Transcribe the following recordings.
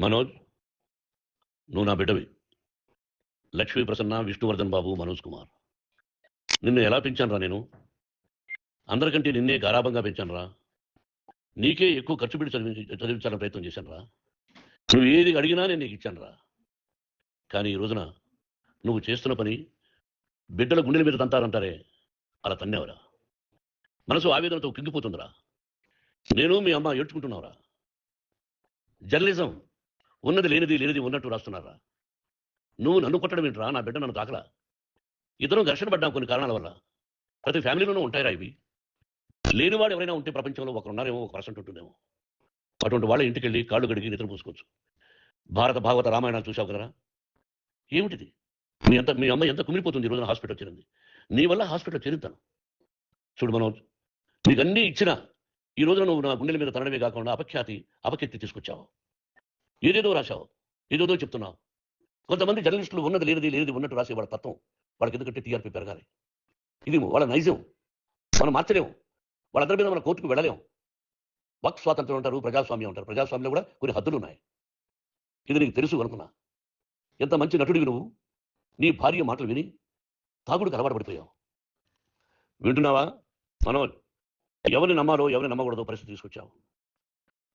మనోజ్ నువ్వు నా బిడ్డవి. లక్ష్మీ ప్రసన్న విష్ణువర్ధన్ బాబు మనోజ్ కుమార్. నిన్ను ఎలా పెంచానురా నేను? అందరికంటే నిన్నే గారాభంగా పెంచానురా. నీకే ఎక్కువ ఖర్చు పెట్టి చదివి చదివించాలని ప్రయత్నం చేశానురా. నువ్వు ఏది అడిగినా నేను నీకు ఇచ్చానురా. కానీ ఈ రోజున నువ్వు చేస్తున్న పని బిడ్డల గుండెల మీద తంతారంటారే. అలా తన్నేవరా. మనసు ఆవేదనతో కింగిపోతుందిరా. నేను మీ అమ్మ ఏడ్చుకుంటున్నావురా. జర్నలిజం ఉన్నది లేనిది లేనిది ఉన్నట్టు రాస్తున్నారా? నువ్వు నన్ను కొట్టడం ఏంట్రా? నా బిడ్డ నన్ను తాకలా? ఇద్దరం ఘర్షణ పడ్డాం కొన్ని కారణాల వల్ల. ప్రతి ఫ్యామిలీలోనూ ఉంటాయిరా ఇవి. లేనివాడు ఎవరైనా ఉంటే ప్రపంచంలో ఒకరు ఉన్నారేమో ఒక పర్సెంట్ ఉంటుందేమో. అటువంటి వాళ్ళ ఇంటికి వెళ్ళి కాళ్ళు గడిగి నిద్ర పూసుకోవచ్చు. భారత భాగవత రామాయణాలు చూసావు కదరా? ఏమిటిది? మీ అంత మీ అమ్మ ఎంత కుమిలిపోతుంది ఈ రోజున హాస్పిటల్ చేరింది నీ వల్ల హాస్పిటల్ చేరుతాను చూడు మనోజ్ నీకు అన్నీ ఇచ్చినా ఈ రోజున నువ్వు నా గుండెల మీద తనడమే కాకుండా అపఖ్యాతి అపకీర్తి తీసుకొచ్చావు. ఏదేదో రాశావు. ఏదేదో చెప్తున్నావు. కొంతమంది జర్నలిస్టులు ఉన్నది లేనిది లేనిది ఉన్నట్టు రాసే వాళ్ళ తత్వం వాళ్ళకి ఎందుకంటే టీఆర్పీ పెరగాలి. ఇది వాళ్ళ నైజం. మనం మార్చలేము. వాళ్ళందరి మీద మన కోర్టుకు వెళ్ళలేము. వక్ స్వాతంత్రం అంటారు ప్రజాస్వామ్యం అంటారు. ప్రజాస్వామ్యంలో కూడా కొన్ని హద్దులు ఉన్నాయి. ఇది నీకు తెలుసు అనుకున్నా. ఎంత మంచి నటుడివి నువ్వు. నీ భార్య మాటలు విని తాగుడికి అలవాటు పడిపోయావు. వింటున్నావా? మనోజ్ ఎవరిని నమ్మాలో ఎవరిని నమ్మకూడదో పరిస్థితి తీసుకొచ్చావు.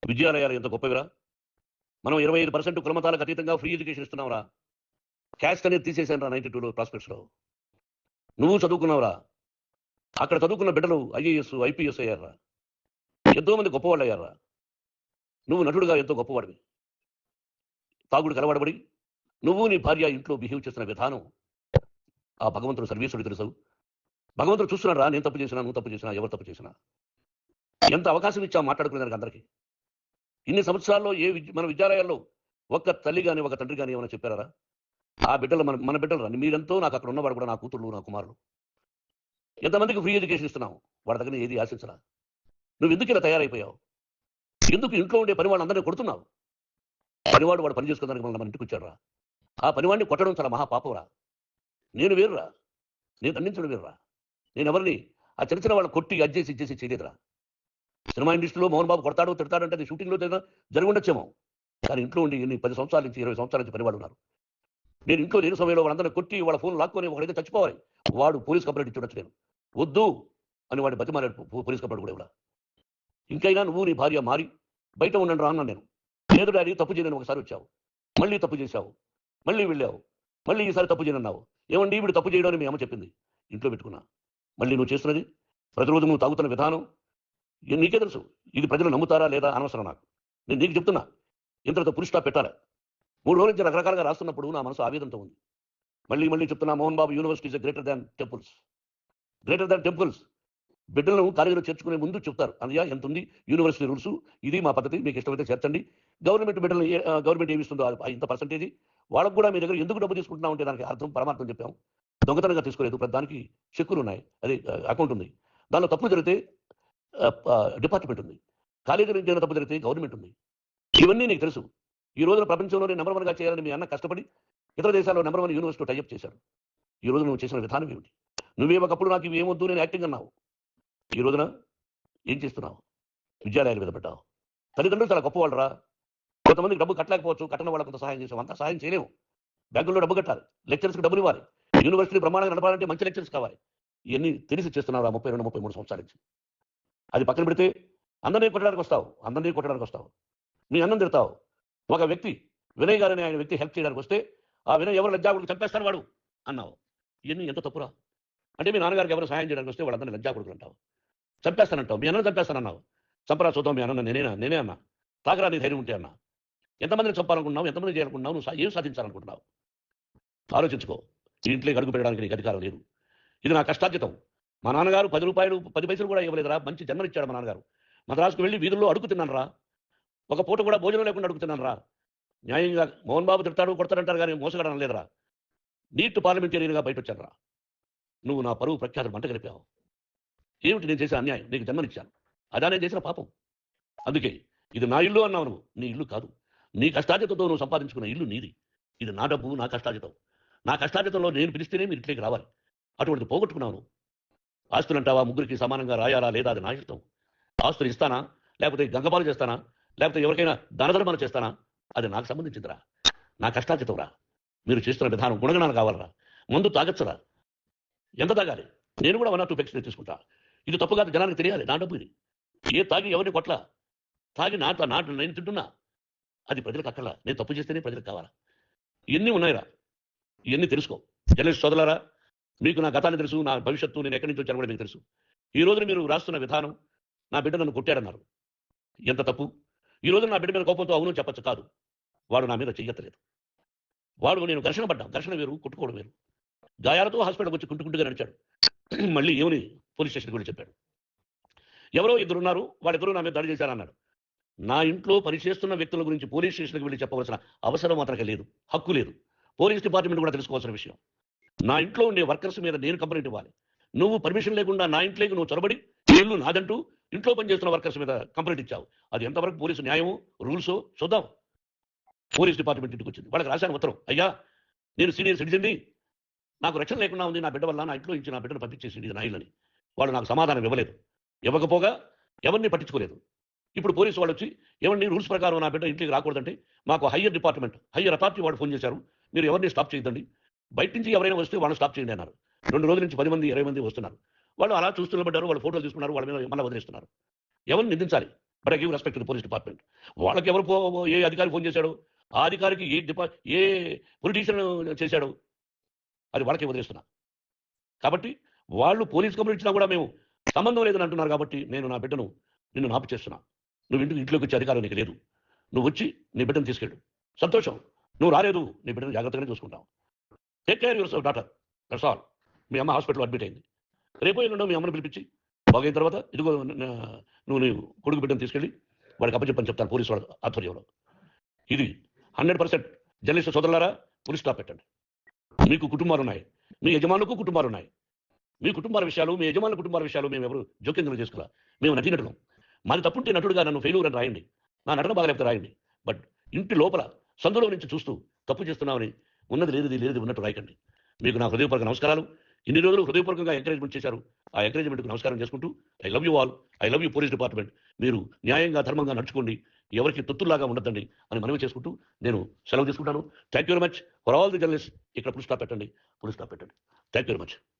విద్యాలయాలు ఎంత గొప్పవిరా? మనం ఇరవై ఐదు పర్సెంట్ కులమతాలకు అతీతంగా ఫ్రీ ఎడ్యుకేషన్ ఇస్తున్నావురా. క్యాస్ట్ అనేది తీసేసాను రా నైన్టీ టూలో ప్రాస్పెక్ట్స్లో నువ్వు చదువుకున్నావురా. అక్కడ చదువుకున్న బిడ్డలు ఐఏఎస్ ఐపీఎస్ అయ్యారా ఎంతో మంది గొప్పవాళ్ళు అయ్యారా నువ్వు నటుడుగా ఎంతో గొప్పవాడివి. తాగుడు కలవడబడి నువ్వు నీ భార్య ఇంట్లో బిహేవ్ చేసిన విధానం. ఆ భగవంతుడు సర్వీసుడు తెలుసు. భగవంతుడు చూస్తున్నాడు రా నేను తప్పు చేసినా నువ్వు తప్పు చేసినా ఎవరు తప్పు చేసినా. ఎంత అవకాశం ఇచ్చా మాట్లాడుకునే దానికి అందరికీ. ఇన్ని సంవత్సరాల్లో ఏ విద్య మన విద్యాలయాల్లో ఒక్క తల్లి కానీ ఒక తండ్రి కానీ ఏమైనా చెప్పారా ఆ బిడ్డలు మన మన బిడ్డలు రా మీరెంతో నాకు అక్కడ ఉన్నవాడు కూడా నా కూతుళ్ళు నా కుమారులు. ఎంతమందికి ఫ్రీ ఎడ్యుకేషన్ ఇస్తున్నావు? వాడి దగ్గర ఏది ఆశించరా నువ్వు ఎందుకు ఇలా తయారైపోయావు? ఎందుకు ఇంట్లో ఉండే పని వాళ్ళందరినీ కొడుతున్నావు? పనివాడు వాడు పని చేసుకోవడానికి మన మన ఇంటికి వచ్చాడురా. ఆ పనివాడిని కొట్టడం చాలా మహాపాపంరా నేను వేరురా. నేను దండించడం వేరురా. నేను ఎవరిని ఆ చిన్న చిన్న వాళ్ళు కొట్టి అజ్జేసి ఇచ్చేసి చేయలేదురా. సినిమా ఇండస్ట్రీలో మోహన్ బాబు కొడతాడు తిడతాడంటే అది షూటింగ్లో ఏదైనా జరిగి ఉండొచ్చేమో కానీ ఇంట్లో ఉండి ఎన్ని పది సంవత్సరాల నుంచి ఇరవై సంవత్సరాల నుంచి పనివాడు ఉన్నారు. నేను ఇంట్లో లేని సమయంలో వాళ్ళందరినీ కొట్టి వాళ్ళ ఫోన్ లాక్కొని ఒకడైతే చచ్చిపోవాలి. వాడు పోలీస్ కంప్లైంట్ ఇచ్చి నేను. వద్దు అని వాడి బతిమారాడు పోలీస్ కంప్లైంట్ కూడా ఇవ్వడా ఇంకైనా నువ్వు నీ భార్య మారి బయట ఉండండి రా అన్నాను నేను. లేదు డాడీ తప్పు చేయని ఒకసారి వచ్చావు. మళ్ళీ తప్పు చేశావు. మళ్ళీ వెళ్ళావు. మళ్ళీ ఈసారి తప్పు చేయనన్నావు ఏమండి వీడు తప్పు చేయడం అని మీ అమ్మ చెప్పింది. ఇంట్లో పెట్టుకున్నా. మళ్ళీ నువ్వు చేస్తున్నది? ప్రతిరోజు నువ్వు తాగుతున్న విధానం నీకే తెలుసు. ఇది ప్రజలు నమ్ముతారా లేదా అనవసరం నాకు. నేను నీకు చెప్తున్నా. ఇంతటితో పురుషా పెట్టాలి. మూడు రోజుల నుంచి రకరకాలుగా రాస్తున్నప్పుడు నా మనసు ఆవేదంతో ఉంది. మళ్ళీ మళ్ళీ చెప్తున్నా Mohan Babu university is greater than temples. Greater than temples. బిడ్డలను కాలేజీలో చేర్చుకునే ముందు చెప్తారు. అన్నయ్య ఎంత ఉంది? University rules. ఇది మా పద్ధతి. మీకు ఇష్టమైతే చేర్చండి. గవర్నమెంట్ బిడ్డలు గవర్నమెంట్ ఏమిస్తుందో ఇంత పర్సంటేజ్ వాళ్ళకు కూడా మీ దగ్గర ఎందుకు డబ్బు తీసుకుంటున్నా ఉంటే దానికి అర్థం పరమార్థం చెప్పాం. దొంగతనంగా తీసుకోలేదు. ప్రతి దానికి చెక్కులు ఉన్నాయి. అది అకౌంట్ ఉంది. దానిలో తప్పులు జరిగితే డిపార్ట్మెంట్ ఉంది. కాలేజీ నుంచి ఏదైనా తప్పు జరిగితే గవర్నమెంట్ ఉంది. ఇవన్నీ నీకు తెలుసు. ఈ రోజున ప్రపంచంలోనే నెంబర్ వన్గా చేయాలని మీ అన్న కష్టపడి ఇతర దేశాల్లో నెంబర్ వన్ యూనివర్సిటీ టైప్ చేశాడు ఈ రోజు నువ్వు చేసిన విధానం ఏమిటి? నువ్వే ఒకప్పుడు నాకు ఇవి ఏమొద్దు నేను యాక్టింగ్ అన్నావు. ఈ రోజున ఏం చేస్తున్నావు? విద్యాలయాల మీద పెట్టావు తల్లిదండ్రులు చాలా గొప్పవాళ్ళు రా. కొంతమందికి డబ్బు కట్టలేకపోవచ్చు కట్టడం వాళ్ళ కొంత సహాయం చేసాం అంతా సహాయం చేయలేము. బ్యాంకుల్లో డబ్బు కట్టాలి. లెక్చర్స్కి డబ్బులు ఇవ్వాలి. యూనివర్సిటీ ప్రమాణంగా నడపాలంటే మంచి లెక్చర్స్ కావాలి. ఇవన్నీ తెలిసి చేస్తున్నావు ముప్పై రెండు ముప్పై మూడు సంవత్సరాల నుంచి. అది పక్కన పెడితే అందరినీ కొట్టడానికి వస్తావు అందరినీ కొట్టడానికి వస్తావు. నీ అన్నం తిడతావు. ఒక వ్యక్తి వినయ్ గారని ఆయన వ్యక్తి హెల్ప్ చేయడానికి వస్తే ఆ వినయ్ ఎవరు లజ్జాకుడు చంపేస్తాడు వాడు? అన్నావు. ఇవన్నీ ఎంత తప్పురా? అంటే మీ నాన్నగారికి ఎవరు సహాయం చేయడానికి వస్తే వాళ్ళందరినీ లజ్జాకుడుకులు అంటావు. చంపేస్తానంటావు. మీ అన్నం చంపేస్తానన్నావు. చంపరా చూద్దాం మీ అన్న నేనేనా నేనే అన్నా. తాకరా నీ ధైర్యం ఉంటే అన్నా. ఎంతమందిని చంపాలనుకుంటున్నావు ఎంతమంది చేయాలనుకుంటున్నావు నువ్వు సా- ఏం సాధించాలనుకుంటున్నావు? ఆలోచించుకో. ఈ ఇంట్లో అడుగు పెట్టడానికి నీకు అధికారం లేదు. ఇది నా కష్టార్జితం. మా నాన్నగారు పది రూపాయలు పది పైసలు కూడా ఇవ్వలేదురా. మంచి జన్మనిచ్చాడు మా నాన్నగారు. మద్రాసుకు వెళ్ళి వీధుల్లో అడుగుతున్నాను రా ఒక పూట కూడా భోజనం లేకుండా అడుగుతున్నాను రా న్యాయంగా మోహన్ బాబు తిడతాడు కొడతాడంటారు కానీ మోసగడం లేదురా. నీట్ పార్లమెంటేరియన్గా బయట వచ్చాను రా నువ్వు నా పరువు ప్రఖ్యాతులు మంట కలిపావు. ఏమిటి నేను చేసిన అన్యాయం? నీకు జన్మనిచ్చాను. అదా నేను చేసిన పాపం. అందుకే ఇది నా ఇల్లు అన్నావు నువ్వు. నీ ఇల్లు కాదు. నీ కష్టార్జితంతో నువ్వు సంపాదించుకున్న ఇల్లు నీది. ఇది నా డబ్బు నా కష్టార్జితం. నా కష్టార్జితంలో నేను పిలిస్తేనే మీరు ఇంట్లోకి రావాలి. అటువంటిది పోగొట్టుకున్నావు ఆస్తులు అంటావా? ముగ్గురికి సమానంగా రాయాలా? లేదా? అది నా ఇష్టం. ఆస్తులు ఇస్తానా? లేకపోతే గంగపాలు చేస్తానా? లేకపోతే ఎవరికైనా ధనధర్మాలు చేస్తానా? అది నాకు సంబంధించిందిరా. నా కష్టాచితంరా మీరు చేస్తున్న విధానం గుణగణాలు కావాలరా. ముందు తాగొచ్చురా? ఎంత తాగాలి? నేను కూడా వన్ ఆర్ టూ పెక్స్ తీసుకుంటా ఇది తప్పు కాదు జనానికి తెలియాలి. నా డబ్బు ఇది. ఏ తాగి ఎవరిని కొట్ల? తాగి నా నా నేను తింటున్నా. అది ప్రజలకు అక్కర్లా. నేను తప్పు చేస్తేనే ప్రజలకు కావాలా? ఇవన్నీ ఉన్నాయిరా? ఇవన్నీ తెలుసుకో. జర్నలిస్ట్ సోదరులారా మీకు నా గతాన్ని తెలుసు నా భవిష్యత్తు నేను ఎక్కడి నుంచి వచ్చాను కూడా మీకు తెలుసు. ఈ రోజున మీరు రాస్తున్న విధానం నా బిడ్డ నన్ను కొట్టాడన్నారు. ఎంత తప్పు? ఈ రోజున నా బిడ్డ మీద కోపంతో అవును చెప్పచ్చు కాదు. వాడు నా మీద చెయ్యట్లేదు. వాడు నేను ఘర్షణ పడ్డా. ఘర్షణ వేరు కొట్టుకోవడం వేరు. గాయాలతో హాస్పిటల్కి వచ్చి కుంటుకుంటుగా నడిచాడు. మళ్ళీ ఏమని పోలీస్ స్టేషన్కి వెళ్ళి చెప్పాడు. ఎవరో ఇద్దరు ఉన్నారు వాళ్ళిద్దరూ నా మీద దాడి చేశారన్నాడు. నా ఇంట్లో పనిచేస్తున్న వ్యక్తుల గురించి పోలీస్ స్టేషన్కి వెళ్ళి చెప్పవలసిన అవసరం అతనికి లేదు. హక్కు లేదు. పోలీస్ డిపార్ట్మెంట్ కూడా తెలుసుకోవాల్సిన విషయం. నా ఇంట్లో ఉండే వర్కర్స్ మీద నేను కంప్లైంట్ ఇవ్వాలి. నువ్వు పర్మిషన్ లేకుండా నా ఇంట్లోకి నువ్వు చొరబడి ఈ ఇల్లు నాదంటూ ఇంట్లో పనిచేస్తున్న వర్కర్స్ మీద కంప్లైంట్ ఇచ్చావు. అది ఎంతవరకు పోలీసు న్యాయమో రూల్స్ చూద్దాం. పోలీస్ డిపార్ట్మెంట్ ఇంటికి వచ్చింది. వాళ్ళకి రాశాను ఉత్తరం. అయ్యా నేను సీనియర్ సిటిజన్ని. నాకు రక్షణ లేకుండా ఉంది నా బిడ్డ వల్ల నా ఇంట్లో ఇచ్చి నా బిడ్డను పంపించేసింది ఇది నా ఇల్లని వాళ్ళు నాకు సమాధానం ఇవ్వలేదు. ఇవ్వకపోగా ఎవరిని పట్టించుకోలేదు. ఇప్పుడు పోలీసు వాళ్ళు వచ్చి ఏమండి రూల్స్ ప్రకారం నా బిడ్డ ఇంటికి రాకూడదంటే మాకు హయ్యర్ డిపార్ట్మెంట్ హయ్యర్ అథారిటీ వాళ్ళు ఫోన్ చేశారు. మీరు ఎవరిని స్టాప్ చేయొద్దండి. బయట నుంచి ఎవరైనా వస్తే వాళ్ళని స్టాప్ చేయండి అన్నారు. రెండు రోజుల నుంచి పది మంది ఇరవై మంది వస్తున్నారు. వాళ్ళు అలా చూస్తున్నబడ్డారు వాళ్ళు ఫోటోలు తీసుకున్నారు వాళ్ళ మీద మళ్ళీ వదిలేస్తున్నారు. ఎవరిని నిందించాలి? But I give respect to police department. వాళ్ళకి ఎవరు పో- ఏ అధికారి ఫోన్ చేశాడు? ఆ అధికారికి ఏ డిపా ఏ పొలిటీషియన్ చేశాడు? అది వాళ్ళకి వదిలేస్తున్నా. కాబట్టి వాళ్ళు పోలీస్ కంప్లైంట్ ఇచ్చినా కూడా మేము సంబంధం లేదని అంటున్నారు కాబట్టి నేను నా బిడ్డను నిన్ను నాపు చేస్తున్నా. నువ్వు ఇంటికి ఇంట్లోకి వచ్చే అధికారం నీకు లేదు. నువ్వు వచ్చి నీ బిడ్డను తీసుకెళ్ళు. సంతోషం. నువ్వు రాలేదు. నీ బిడ్డను జాగ్రత్తగానే చూసుకుంటావు. Take care your doctor that's all మీ అమ్మ హాస్పిటల్ అడ్మిట్ అయింది. రేపు ఎల్లుండో మీ అమ్మని పిలిపించి బాగైన తర్వాత ఇదిగో నువ్వు నీ కొడుకు బిడ్డను తీసుకెళ్ళి వాడికి అప్పచెప్పని చెప్తాను పోలీసు వాళ్ళ ఆధ్వర్యంలో. ఇది హండ్రెడ్ పర్సెంట్ జర్నలిస్ట్ సోదరులారా పోలీస్ స్టాప్ పెట్టండి. మీకు కుటుంబాలు ఉన్నాయి. మీ యజమానులకు కుటుంబాలు ఉన్నాయి. మీ కుటుంబాల విషయాలు మీ యజమానుల కుటుంబాల విషయాలు మేము ఎవరు జోక్యం చేసుకోవాలి? మేము నటినటులం. మాది తప్పుంటే నటుడుగా నన్ను ఫెయిల్యూర్ అని రాయండి. నా నటన బాగలేకపోతే రాయండి. బట్ ఇంటి లోపల సందులో నుంచి చూస్తూ తప్పు చేస్తున్నామని ఉన్నది లేనిది లేనిది ఉన్నట్టు రాయకండి. మీకు నా హృదయపూర్వక నమస్కారాలు. ఇన్ని రోజులు హృదయపూర్వకంగా ఎంకరేజ్మెంట్ చేశారు. ఆ ఎంకరేజ్మెంట్కు నమస్కారం చేసుకుంటూ I love you all I love you police department. మీరు న్యాయంగా ధర్మంగా నడుచుకోండి. ఎవరికి తొత్తుల్లాగా ఉండదండి అని మనవి చేసుకుంటూ నేను సెలవు తీసుకుంటాను. Thank you very much for all the journalist ఇక్కడ పులిస్టాప్ పెట్టండి. పులిస్టాప్ పెట్టండి. Thank you very much